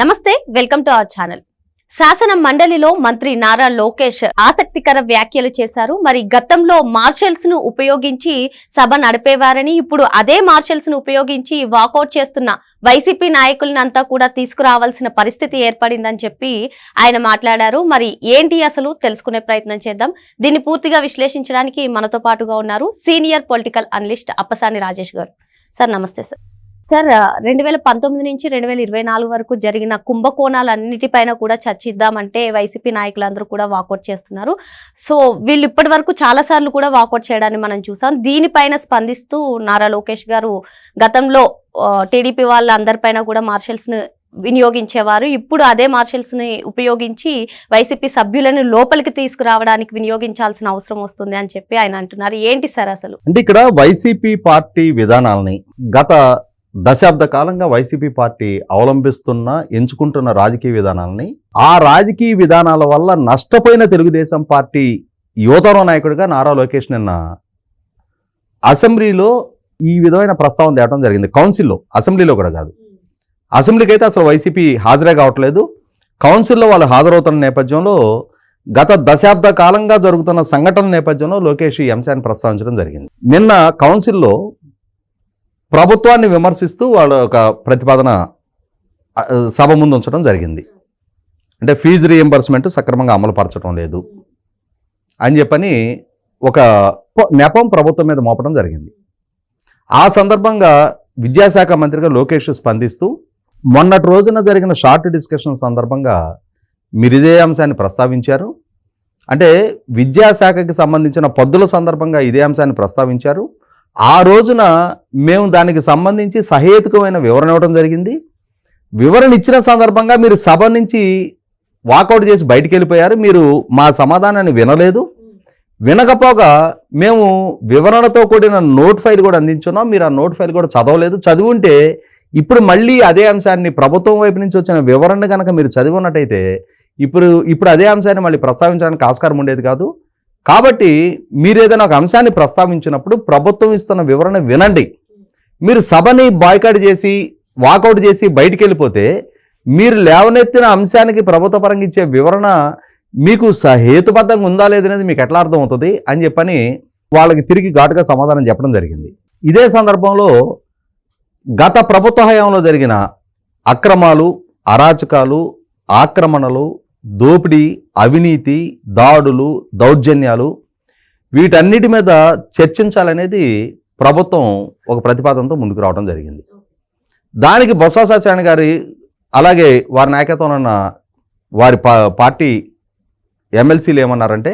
నమస్తే welcome to our channel. శాసన మండలిలో మంత్రి నారా లోకేష్ ఆసక్తికర వ్యాఖ్యలు చేశారు. మరి గతంలో మార్షల్స్ను ఉపయోగించి సభ నడిపేవారని ఇప్పుడు అదే మార్షల్స్ను ఉపయోగించి వాకౌట్ చేస్తున్న వైసీపీ నాయకులను అంతా కూడా తీసుకురావాల్సిన పరిస్థితి ఏర్పడిందని చెప్పి ఆయన మాట్లాడారు. మరి ఏంటి అసలు? తెలుసుకునే ప్రయత్నం చేద్దాం. దీన్ని పూర్తిగా విశ్లేషించడానికి మనతో పాటుగా ఉన్నారు senior political analyst Appasani Rajesh గారు. సార్ నమస్తే సార్. సార్ రెండు వేల పంతొమ్మిది నుంచి రెండు వేల ఇరవై నాలుగు వరకు జరిగిన కుంభకోణాలన్నిటిపైన కూడా చర్చిద్దామంటే వైసీపీ నాయకులందరూ కూడా వాకౌట్ చేస్తున్నారు. సో వీళ్ళు ఇప్పటి వరకు చాలా సార్లు కూడా వాకౌట్ చేయడాన్ని మనం చూసాం. దీనిపైన స్పందిస్తూ నారా లోకేష్ గారు గతంలో టీడీపీ వాళ్ళ అందరిపైన కూడా మార్షల్స్ను వినియోగించేవారు. ఇప్పుడు అదే మార్షల్స్ని ఉపయోగించి వైసీపీ సభ్యులను లోపలికి తీసుకురావడానికి వినియోగించాల్సిన అవసరం వస్తుంది అని చెప్పి ఆయన అంటున్నారు. ఏంటి సార్ అసలు? అంటే ఇక్కడ వైసీపీ పార్టీ విధానాలని గత దశాబ్ద కాలంగా వైసీపీ పార్టీ అవలంబిస్తున్న ఎంచుకుంటున్న రాజకీయ విధానాలని ఆ రాజకీయ విధానాల వల్ల నష్టపోయిన తెలుగుదేశం పార్టీ యువతరం నాయకుడిగా నారా లోకేష్ నిన్న అసెంబ్లీలో ఈ విధమైన ప్రస్తావన తేవడం జరిగింది. కౌన్సిల్లో అసెంబ్లీలో కూడా కాదు. అసెంబ్లీకి అయితే అసలు వైసీపీ హాజరే కావట్లేదు. కౌన్సిల్లో వాళ్ళు హాజరవుతున్న నేపథ్యంలో గత దశాబ్ద కాలంగా జరుగుతున్న సంఘటన నేపథ్యంలో లోకేష్ ఈ అంశాన్ని ప్రస్తావించడం జరిగింది. నిన్న కౌన్సిల్లో ప్రభుత్వాన్ని విమర్శిస్తూ వాళ్ళ ఒక ప్రతిపాదన సభ ముందు ఉంచడం జరిగింది. అంటే ఫీజు రియంబర్స్మెంట్ సక్రమంగా అమలు పరచడం లేదు అని చెప్పని ఒక నెపం ప్రభుత్వం మీద మోపడం జరిగింది. ఆ సందర్భంగా విద్యాశాఖ మంత్రిగా లోకేష్ స్పందిస్తూ మొన్నటి రోజున జరిగిన షార్ట్ డిస్కషన్ సందర్భంగా మీరు ఇదే అంశాన్ని ప్రస్తావించారు. అంటే విద్యాశాఖకి సంబంధించిన పద్దుల సందర్భంగా ఇదే అంశాన్ని ప్రస్తావించారు. ఆ రోజున మేము దానికి సంబంధించి సహేతుకమైన వివరణ ఇవ్వడం జరిగింది. వివరణ ఇచ్చిన సందర్భంగా మీరు సభ నుంచి వాకౌట్ చేసి బయటికి వెళ్ళిపోయారు. మీరు మా సమాధానాన్ని వినలేదు. వినకపోగా మేము వివరణతో కూడిన నోట్ ఫైల్ కూడా అందించున్నాం. మీరు ఆ నోట్ ఫైల్ కూడా చదవలేదు. చదివి ఇప్పుడు మళ్ళీ అదే అంశాన్ని ప్రభుత్వం వైపు నుంచి వచ్చిన వివరణ కనుక మీరు చదివినట్టయితే ఇప్పుడు ఇప్పుడు అదే అంశాన్ని మళ్ళీ ప్రస్తావించడానికి ఆస్కారం ఉండేది కాదు. కాబట్టి మీరు ఏదైనా ఒక అంశాన్ని ప్రస్తావించినప్పుడు ప్రభుత్వం ఇస్తున్న వివరణ వినండి. మీరు సభని బాయ్కాట్ చేసి వాకౌట్ చేసి బయటికి వెళ్ళిపోతే మీరు లేవనెత్తిన అంశానికి ప్రభుత్వ పరంగా ఇచ్చే వివరణ మీకు సహేతుబద్ధంగా ఉందా లేదనేది మీకు ఎట్లా అర్థమవుతుంది అని చెప్పని వాళ్ళకి తిరిగి ఘాటుగా సమాధానం చెప్పడం జరిగింది. ఇదే సందర్భంలో గత ప్రభుత్వ హయాంలో జరిగిన అక్రమాలు అరాచకాలు ఆక్రమణలు దోపిడీ అవినీతి దాడులు దౌర్జన్యాలు వీటన్నిటి మీద చర్చించాలనేది ప్రభుత్వం ఒక ప్రతిపాదనతో ముందుకు రావడం జరిగింది. దానికి బొత్స సత్యనారాయణ గారి అలాగే వారి నాయకత్వంలో ఉన్న వారి పా పార్టీ ఎమ్మెల్సీలు ఏమన్నారంటే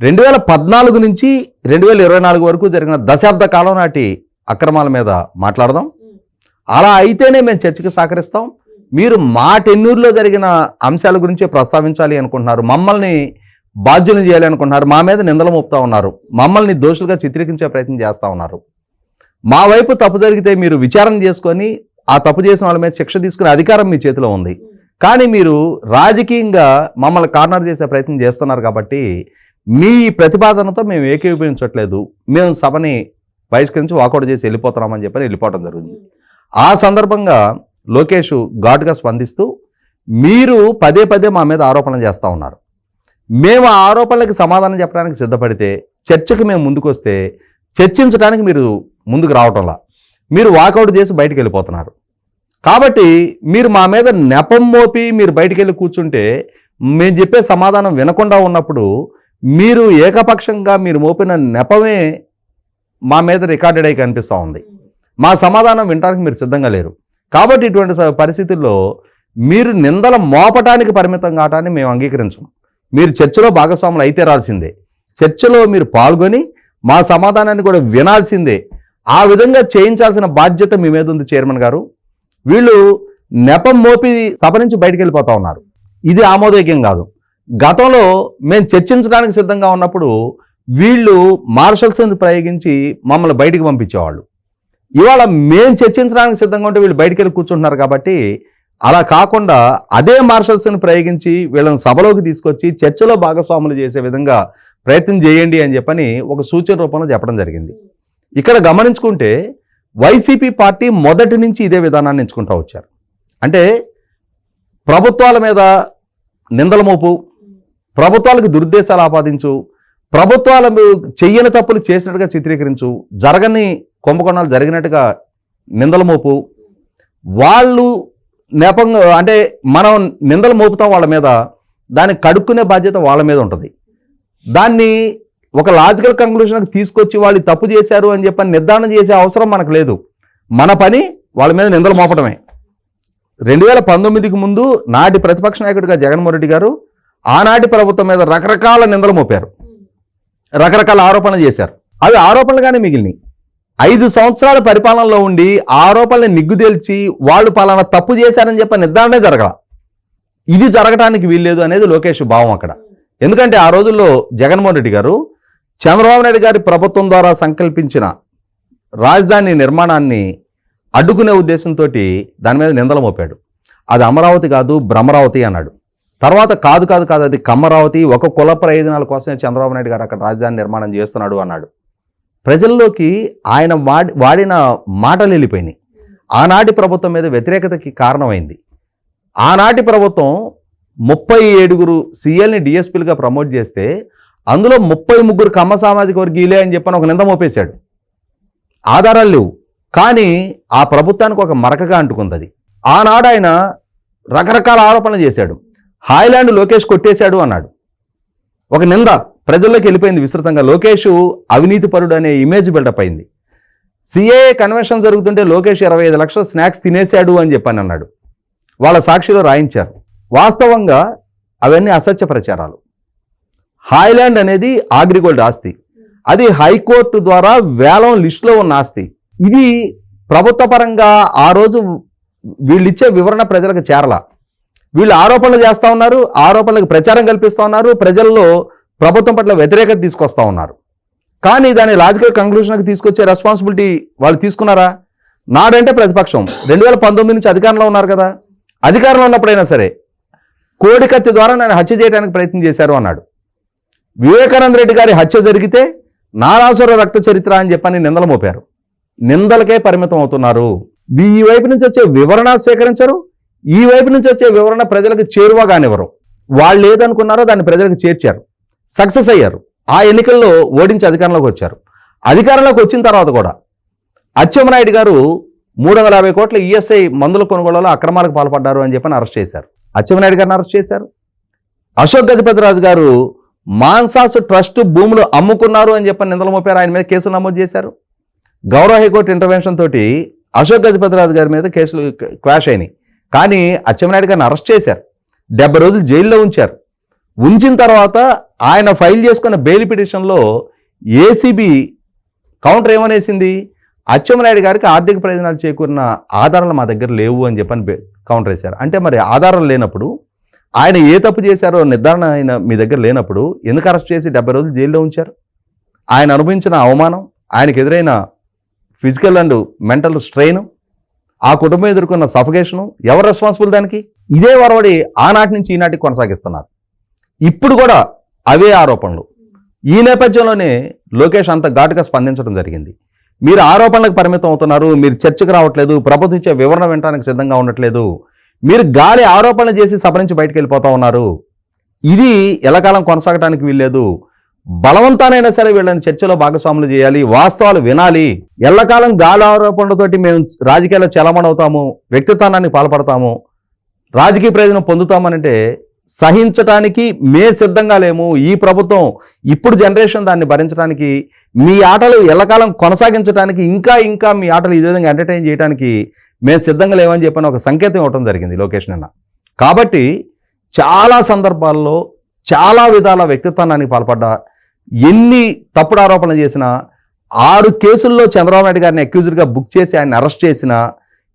రెండు వేల పద్నాలుగు నుంచి రెండు వేల ఇరవై నాలుగు వరకు జరిగిన దశాబ్ద కాలం నాటి అక్రమాల మీద మాట్లాడదాం. అలా అయితేనే మేము చర్చకి సహకరిస్తాం. మీరు మా టెన్నూరులో జరిగిన అంశాల గురించే ప్రస్తావించాలి అనుకుంటున్నారు. మమ్మల్ని బాధ్యులను చేయాలి అనుకుంటున్నారు. మా మీద నిందలు మోపుతా ఉన్నారు. మమ్మల్ని దోషులుగా చిత్రీకరించే ప్రయత్నం చేస్తూ ఉన్నారు. మా వైపు తప్పు జరిగితే మీరు విచారణ చేసుకొని ఆ తప్పు చేసిన వాళ్ళ మీద శిక్ష తీసుకునే అధికారం మీ చేతిలో ఉంది. కానీ మీరు రాజకీయంగా మమ్మల్ని కార్నర్ చేసే ప్రయత్నం చేస్తున్నారు కాబట్టి మీ ప్రతిపాదనతో మేము ఏకీభవించట్లేదు. మేము సభని బహిష్కరించి వాకౌట్ చేసి వెళ్ళిపోతున్నామని చెప్పని వెళ్ళిపోవడం జరిగింది. ఆ సందర్భంగా లోకేష్ ఘాటుగా స్పందిస్తూ మీరు పదే పదే మా మీద ఆరోపణలు చేస్తూ ఉన్నారు. మేము ఆ ఆరోపణలకు సమాధానం చెప్పడానికి సిద్ధపడితే చర్చకు మేము ముందుకు వస్తే చర్చించడానికి మీరు ముందుకు రావటంలా. మీరు వాకౌట్ చేసి బయటికి వెళ్ళిపోతున్నారు. కాబట్టి మీరు మా మీద నెపం మోపి మీరు బయటికి వెళ్ళి కూర్చుంటే మేము చెప్పే సమాధానం వినకుండా ఉన్నప్పుడు మీరు ఏకపక్షంగా మీరు మోపిన నెపమే మా మీద రికార్డెడ్ అయి కనిపిస్తూ ఉంది. మా సమాధానం వినడానికి మీరు సిద్ధంగా లేరు. కాబట్టి ఇటువంటి పరిస్థితుల్లో మీరు నిందల మోపటానికి పరిమితం కావటాన్ని మేము అంగీకరించం మీరు చర్చలో భాగస్వాములు అయితే రాల్సిందే. చర్చలో మీరు పాల్గొని మా సమాధానాన్ని కూడా వినాల్సిందే. ఆ విధంగా చేయించాల్సిన బాధ్యత మీ మీద ఉంది చైర్మన్ గారు. వీళ్ళు నెపం మోపి సభ నుంచి బయటికి వెళ్ళిపోతా ఉన్నారు. ఇది ఆమోదయోగ్యం కాదు. గతంలో మేము చర్చించడానికి సిద్ధంగా ఉన్నప్పుడు వీళ్ళు మార్షల్స్ని ప్రయోగించి మమ్మల్ని బయటికి పంపించేవాళ్ళు? ఇవాళ మేము చర్చించడానికి సిద్ధంగా ఉంటే వీళ్ళు బయటికి వెళ్ళి కూర్చుంటున్నారు కాబట్టి అలా కాకుండా అదే మార్షల్స్ని ప్రయోగించి వీళ్ళని సభలోకి తీసుకొచ్చి చర్చలో భాగస్వాములు చేసే విధంగా ప్రయత్నం చేయండి అని చెప్పని ఒక సూచన రూపంలో చెప్పడం జరిగింది. ఇక్కడ గమనించుకుంటే వైసీపీ పార్టీ మొదటి నుంచి ఇదే విధానాన్ని ఎంచుకుంటూ వచ్చారు. అంటే ప్రభుత్వాల మీద నిందల మోపు ప్రభుత్వాలకు దురుద్దేశాలు ఆపాదించు ప్రభుత్వాల చెయ్యని తప్పులు చేసినట్టుగా చిత్రీకరించు జరగని కుంభకోణాలు జరిగినట్టుగా నిందల మోపు. వాళ్ళు నేపంగా అంటే మనం నిందలు మోపుతాం వాళ్ళ మీద దాన్ని కడుక్కునే బాధ్యత వాళ్ళ మీద ఉంటుంది. దాన్ని ఒక లాజికల్ కంక్లూషన్కి తీసుకొచ్చి వాళ్ళు తప్పు చేశారు అని చెప్పని నిర్ధారణ చేసే అవసరం మనకు లేదు. మన పని వాళ్ళ మీద నిందలు మోపడమే రెండు వేల పంతొమ్మిదికి ముందు నాటి ప్రతిపక్ష నాయకుడిగా జగన్మోహన్ రెడ్డి గారు ఆనాటి ప్రభుత్వం మీద రకరకాల నిందలు మోపారు. రకరకాల ఆరోపణలు చేశారు. అవి ఆరోపణలుగానే మిగిలినాయి. ఐదు సంవత్సరాల పరిపాలనలో ఉండి ఆ నిగ్గుదేల్చి వాళ్ళు పలానా తప్పు చేశారని చెప్పి నిర్ధారణే జరగల. ఇది జరగటానికి వీల్లేదు అనేది లోకేష్ భావం అక్కడ. ఎందుకంటే ఆ రోజుల్లో జగన్మోహన్ రెడ్డి గారు చంద్రబాబు నాయుడు గారి ప్రభుత్వం ద్వారా సంకల్పించిన రాజధాని నిర్మాణాన్ని అడ్డుకునే ఉద్దేశంతో దాని మీద నిందలు మోపాడు. అది అమరావతి కాదు భ్రమరావతి అన్నాడు. తర్వాత కాదు కాదు కాదు అది కమ్మరావతి ఒక కుల ప్రయోజనాల కోసమే చంద్రబాబు నాయుడు గారు అక్కడ రాజధాని నిర్మాణం చేస్తున్నాడు అన్నాడు. ప్రజల్లోకి ఆయన వాడి వాడిన మాటలు వెళ్ళిపోయినాయి. ఆనాటి ప్రభుత్వం మీద వ్యతిరేకతకి కారణమైంది. ఆనాటి ప్రభుత్వం ముప్పై ఏడుగురు సీఎల్ని డిఎస్పీలుగా ప్రమోట్ చేస్తే అందులో ముప్పై ముగ్గురు కమ్మ సామాజిక వర్గీయులే అని చెప్పని ఒక నింద మోపేశాడు. ఆధారాలు లేవు. కానీ ఆ ప్రభుత్వానికి ఒక మరకగా అంటుకుంది అది. ఆనాడు ఆయన రకరకాల ఆరోపణలు చేశాడు. హాయ్లాండ్ లోకేష్ కొట్టేశాడు అన్నాడు. ఒక నింద. ప్రజల్లోకి వెళ్ళిపోయింది విస్తృతంగా. లోకేష్ అవినీతి పరుడు అనే ఇమేజ్ బిల్డప్ అయింది సిఏఏ కన్వెన్షన్ జరుగుతుంటే లోకేష్ ఇరవై ఐదు లక్షల స్నాక్స్ తినేశాడు అని చెప్పని అన్నాడు. వాళ్ళ సాక్షిలో రాయించారు. వాస్తవంగా అవన్నీ అసత్య ప్రచారాలు. హాయ్లాండ్ అనేది ఆగ్రిగోల్డ్ ఆస్తి. అది హైకోర్టు ద్వారా వేలం లిస్టులో ఉన్న ఆస్తి. ఇది ప్రభుత్వ పరంగా ఆ రోజు వీళ్ళిచ్చే వివరణ ప్రజలకు చేరల. వీళ్ళు ఆరోపణలు చేస్తూ ఉన్నారు ఆరోపణలకు ప్రచారం కల్పిస్తూ ఉన్నారు ప్రజల్లో ప్రభుత్వం పట్ల వ్యతిరేకత తీసుకొస్తా ఉన్నారు. కానీ దాని లాజికల్ కంక్లూషన్కి తీసుకొచ్చే రెస్పాన్సిబిలిటీ వాళ్ళు తీసుకున్నారా? నాడంటే ప్రతిపక్షం. రెండు వేల పంతొమ్మిది నుంచి అధికారంలో ఉన్నారు కదా. అధికారంలో ఉన్నప్పుడైనా సరే కోడికత్తి ద్వారా నన్ను హత్య చేయడానికి ప్రయత్నం చేశారు అన్నాడు. వివేకానంద రెడ్డి గారి హత్య జరిగితే నారాసుర రక్త చరిత్ర అని చెప్పని నిందలు మోపారు. నిందలకే పరిమితం అవుతున్నారు. ఈ వైపు నుంచి వచ్చే వివరణ స్వీకరించరు. ఈ వైపు నుంచి వచ్చే వివరణ ప్రజలకు చేరువగానివ్వరు. వాళ్ళు ఏదనుకున్నారో దాన్ని ప్రజలకు చేర్చారు. సక్సెస్ అయ్యారు. ఆ ఎన్నికల్లో ఓడించి అధికారంలోకి వచ్చారు. అధికారంలోకి వచ్చిన తర్వాత కూడా అచ్చెన్నాయుడు గారు మూడు వందల యాభై కోట్ల ఈఎస్ఐ మందుల కొనుగోలులో అక్రమాలకు పాల్పడ్డారు అని చెప్పని అరెస్ట్ చేశారు. అచ్చెమ్మనాయుడు గారిని అరెస్ట్ చేశారు. అశోక్ గజపతిరాజు గారు మాన్సాస్ ట్రస్ట్ భూములు అమ్ముకున్నారు అని చెప్పని నిందలు మోపారు. ఆయన మీద కేసులు నమోదు చేశారు. గౌరవ హైకోర్టు ఇంటర్వెన్షన్ తోటి అశోక్ గజపతిరాజు గారి మీద కేసులు క్వాష్ అయినాయి. కానీ అచ్చెమ్మనాయుడు గారిని అరెస్ట్ చేశారు. డెబ్బై రోజులు జైల్లో ఉంచారు. ఉంచిన తర్వాత ఆయన ఫైల్ చేసుకున్న బెయిల్ పిటిషన్లో ఏసీబీ కౌంటర్ ఏమనేసింది? అచ్చెన్నాయుడు గారికి ఆర్థిక ప్రయోజనాలు చేకూరిన ఆధారాలు మా దగ్గర లేవు అని చెప్పని కౌంటర్ వేశారు. అంటే మరి ఆధారాలు లేనప్పుడు ఆయన ఏ తప్పు చేశారో నిర్ధారణ ఆయన మీ దగ్గర లేనప్పుడు ఎందుకు అరెస్ట్ చేసి డెబ్బై రోజులు జైల్లో ఉంచారు? ఆయన అనుభవించిన అవమానం ఆయనకు ఎదురైన ఫిజికల్ అండ్ మెంటల్ స్ట్రెయిన్ ఆ కుటుంబం ఎదుర్కొన్న సఫకేషను ఎవరు రెస్పాన్సిబుల్ దానికి? ఇదే వరవడి ఆనాటి నుంచి ఈనాటికి కొనసాగిస్తున్నారు. ఇప్పుడు కూడా అవే ఆరోపణలు. ఈ నేపథ్యంలోనే లోకేష్ అంత ఘాటుగా స్పందించడం జరిగింది. మీరు ఆరోపణలకు పరిమితం అవుతున్నారు మీరు చర్చకు రావట్లేదు ప్రభుత్వం ఇచ్చే వివరణ వినడానికి సిద్ధంగా ఉండట్లేదు మీరు గాలి ఆరోపణలు చేసి సభ నుంచి బయటకు వెళ్ళిపోతా ఉన్నారు. ఇది ఎలకాలం కొనసాగటానికి వీల్లేదు. బలవంతానైనా సరే వీళ్ళని చర్చలో భాగస్వాములు చేయాలి వాస్తవాలు వినాలి. ఎల్లకాలం గాలి ఆరోపణలతోటి మేము రాజకీయాల్లో చలమణవుతాము వ్యక్తిత్వానానికి పాల్పడతాము రాజకీయ ప్రయోజనం పొందుతామనంటే సహించటానికి మే సిద్ధంగా లేము. ఈ ప్రభుత్వం ఇప్పుడు జనరేషన్ దాన్ని భరించడానికి మీ ఆటలు ఎల్లకాలం కొనసాగించడానికి ఇంకా ఇంకా మీ ఆటలు ఈ విధంగా ఎంటర్టైన్ చేయడానికి మేము సిద్ధంగా లేవని చెప్పని ఒక సంకేతం ఇవ్వడం జరిగింది లోకేష్ నిన్న కాబట్టి చాలా సందర్భాల్లో చాలా విధాల వ్యక్తిత్వానికి పాల్పడ్డ ఎన్ని తప్పుడు ఆరోపణలు చేసినా ఆరు కేసుల్లో చంద్రబాబు నాయుడు గారిని అక్యూజ్డ్గా బుక్ చేసి ఆయన అరెస్ట్ చేసినా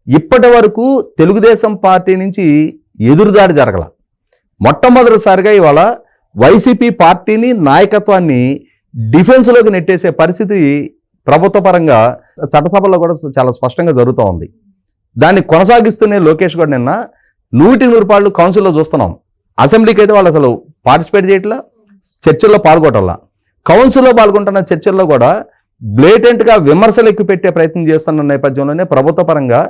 ఇప్పటి వరకు తెలుగుదేశం పార్టీ నుంచి ఎదురుదాడి జరగల. మొట్టమొదటిసారిగా ఇవాళ వైసీపీ పార్టీని నాయకత్వాన్ని డిఫెన్స్లోకి నెట్టేసే పరిస్థితి ప్రభుత్వ పరంగా చట్టసభలో కూడా చాలా స్పష్టంగా జరుగుతూ ఉంది. దాన్ని కొనసాగిస్తూనే లోకేష్ కూడా నిన్న నూటి నూరు పాళ్ళు కౌన్సిల్లో చూస్తున్నాం. అసెంబ్లీకి అయితే వాళ్ళు అసలు పార్టిసిపేట్ చేయట్లా చర్చల్లో పాల్గొటల్లా కౌన్సిల్లో పాల్గొంటున్న చర్చల్లో కూడా బ్లేటెంట్గా విమర్శలు ఎక్కువ పెట్టే ప్రయత్నం చేస్తున్న నేపథ్యంలోనే ప్రభుత్వ పరంగా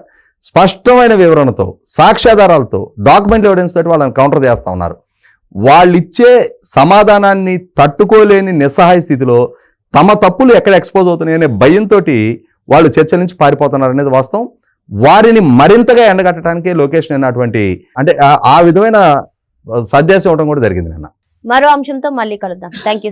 స్పష్టమైన వివరణతో సాక్ష్యాధారాలతో డాక్యుమెంట్ ఎవిడెన్స్ తోటి వాళ్ళని కౌంటర్ చేస్తూ ఉన్నారు. వాళ్ళు ఇచ్చే సమాధానాన్ని తట్టుకోలేని నిస్సహాయ స్థితిలో తమ తప్పులు ఎక్కడ ఎక్స్పోజ్ అవుతున్నాయనే భయంతో వాళ్ళు చర్చ నుంచి పారిపోతున్నారు అనేది వాస్తవం. వారిని మరింతగా ఎండగట్టడానికే లొకేషన్ అయినటువంటి అంటే ఆ- ఆ విధమైన సందేశం ఇవ్వడం కూడా జరిగింది నిన్న. మరో అంశంతో మళ్ళీ కలుద్దాం. Thank you